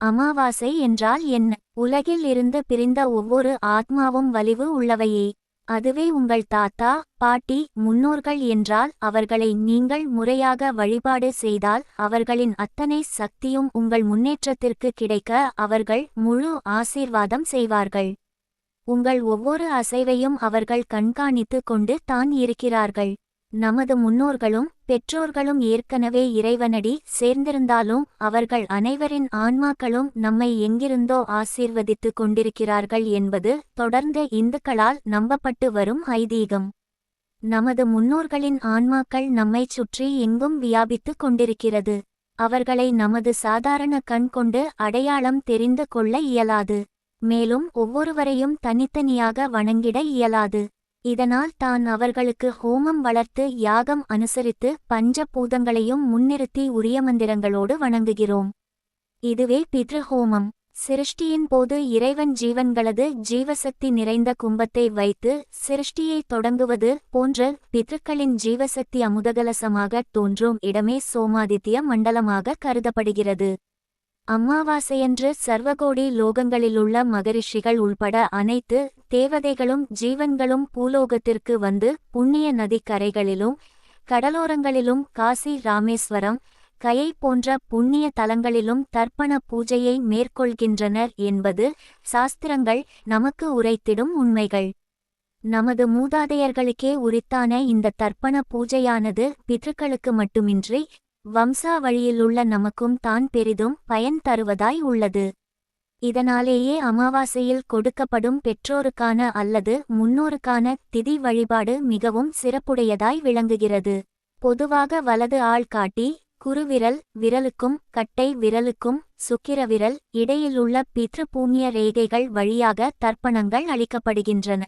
அமாவாசை என்றால் என்ன? உலகில் இருந்து பிரிந்த ஒவ்வொரு ஆத்மாவும் வலிவு உள்ளவையே. அதுவே உங்கள் தாத்தா பாட்டி முன்னோர்கள் என்றால் அவர்களை நீங்கள் முறையாக வழிபாடு செய்தால் அவர்களின் அத்தனை சக்தியும் உங்கள் முன்னேற்றத்திற்கு கிடைக்க அவர்கள் முழு ஆசீர்வாதம் செய்வார்கள். உங்கள் ஒவ்வொரு அசைவையும் அவர்கள் கண்காணித்து கொண்டு தான் இருக்கிறார்கள். நமது முன்னோர்களும் பெற்றோர்களும் ஏற்கனவே இறைவனடி சேர்ந்திருந்தாலும் அவர்கள் அனைவரின் ஆன்மாக்களும் நம்மை எங்கிருந்தோ ஆசீர்வதித்துக் கொண்டிருக்கிறார்கள் என்பது தொடர்ந்து இந்துக்களால் நம்பப்பட்டு வரும் ஐதீகம். நமது முன்னோர்களின் ஆன்மாக்கள் நம்மைச் சுற்றி எங்கும் வியாபித்துக் கொண்டிருக்கிறது. அவர்களை நமது சாதாரண கண் கொண்டு அடையாளம் தெரிந்து கொள்ள இயலாது. மேலும் ஒவ்வொருவரையும் தனித்தனியாக வணங்கிட இயலாது. இதனால் தான் அவர்களுக்கு ஹோமம் வளர்த்து யாகம் அனுசரித்து பஞ்சபூதங்களையும் முன்னிறுத்தி உரிய மந்திரங்களோடு வணங்குகிறோம். இதுவே பித்ருஹோமம். சிருஷ்டியின் போது இறைவன் ஜீவன்களது ஜீவசக்தி நிறைந்த கும்பத்தை வைத்து சிருஷ்டியை தொடங்குவது போன்ற பித்ருக்களின் ஜீவசக்தி அமுதகலசமாக தோன்றும் இடமே சோமாதித்ய மண்டலமாக கருதப்படுகிறது. அம்மாவாசையன்று சர்வகோடி லோகங்களிலுள்ள மகரிஷிகள் உள்பட அனைத்து தேவதைகளும் ஜீவன்களும் பூலோகத்திற்கு வந்து புண்ணிய நதிக்கரைகளிலும் கடலோரங்களிலும் காசி ராமேஸ்வரம் கயை போன்ற புண்ணிய தலங்களிலும் தர்ப்பண பூஜையை மேற்கொள்கின்றனர் என்பது சாஸ்திரங்கள் நமக்கு உரைத்திடும் உண்மைகள். நமது மூதாதையர்களுக்கே உரித்தான இந்த தர்ப்பண பூஜையானது பித்ருக்களுக்கு மட்டுமின்றி வம்சாவழியிலுள்ள நமக்கும் தான் பெரிதும் பயன் தருவதாய் உள்ளது. இதனாலேயே அமாவாசையில் கொடுக்கப்படும் பெற்றோருக்கான அல்லது முன்னோருக்கான திதி வழிபாடு மிகவும் சிறப்புடையதாய் விளங்குகிறது. பொதுவாக வலது ஆள் காட்டி குறுவிரல் விரலுக்கும் கட்டை விரலுக்கும் சுக்கிரவிரல் இடையிலுள்ள பித்ரு பூமிய ரேகைகள் வழியாக தர்ப்பணங்கள் அளிக்கப்படுகின்றன.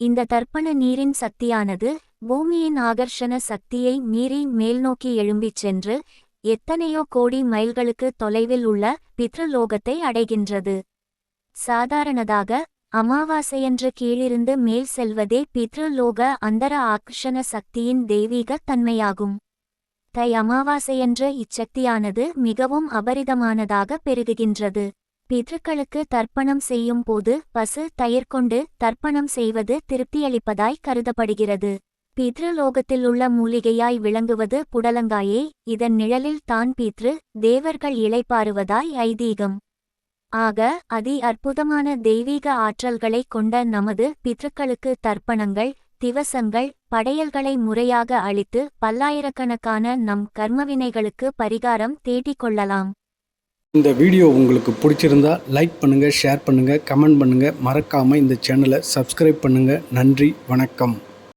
இந்த தர்ப்பண நீரின் சக்தியானது பூமியின் ஆகர்ஷண சக்தியை மீறி மேல்நோக்கி எழும்பிச் சென்று எத்தனையோ கோடி மைல்களுக்கு தொலைவில் உள்ள பித்ருலோகத்தை அடைகின்றது. சாதாரணதாக அமாவாசையன்று கீழிருந்து மேல் செல்வதே பித்ருலோக அந்தர ஆக்ஷண சக்தியின் தெய்வீக தன்மையாகும். தை அமாவாசையன்று இச்சக்தியானது மிகவும் அபரிதமானதாக பெருகுகின்றது. பித்ருக்களுக்கு தர்ப்பணம் செய்யும் போது பசு தயிர் கொண்டு தர்ப்பணம் செய்வது திருப்தியளிப்பதாய் கருதப்படுகிறது. பித்ருலோகத்தில் உள்ள மூலிகையாய் விளங்குவது புடலங்காயே. இதன் நிழலில் தான் பித்ரு தேவர்கள் இளைப்பாறுவதாய் ஐதீகம். ஆக அதி அற்புதமான தெய்வீக ஆற்றல்களைக் கொண்ட நமது பித்ருக்களுக்கு தர்ப்பணங்கள் திவசங்கள் படையல்களை முறையாக அளித்து பல்லாயிரக்கணக்கான நம் கர்மவினைகளுக்கு பரிகாரம் தேடிக் கொள்ளலாம். இந்த வீடியோ உங்களுக்கு பிடிச்சிருந்தா லைக் பண்ணுங்கள் ஷேர் பண்ணுங்கள் கமெண்ட் பண்ணுங்கள் மறக்காமல் இந்த சேனலை சப்ஸ்கிரைப் பண்ணுங்கள் நன்றி வணக்கம்.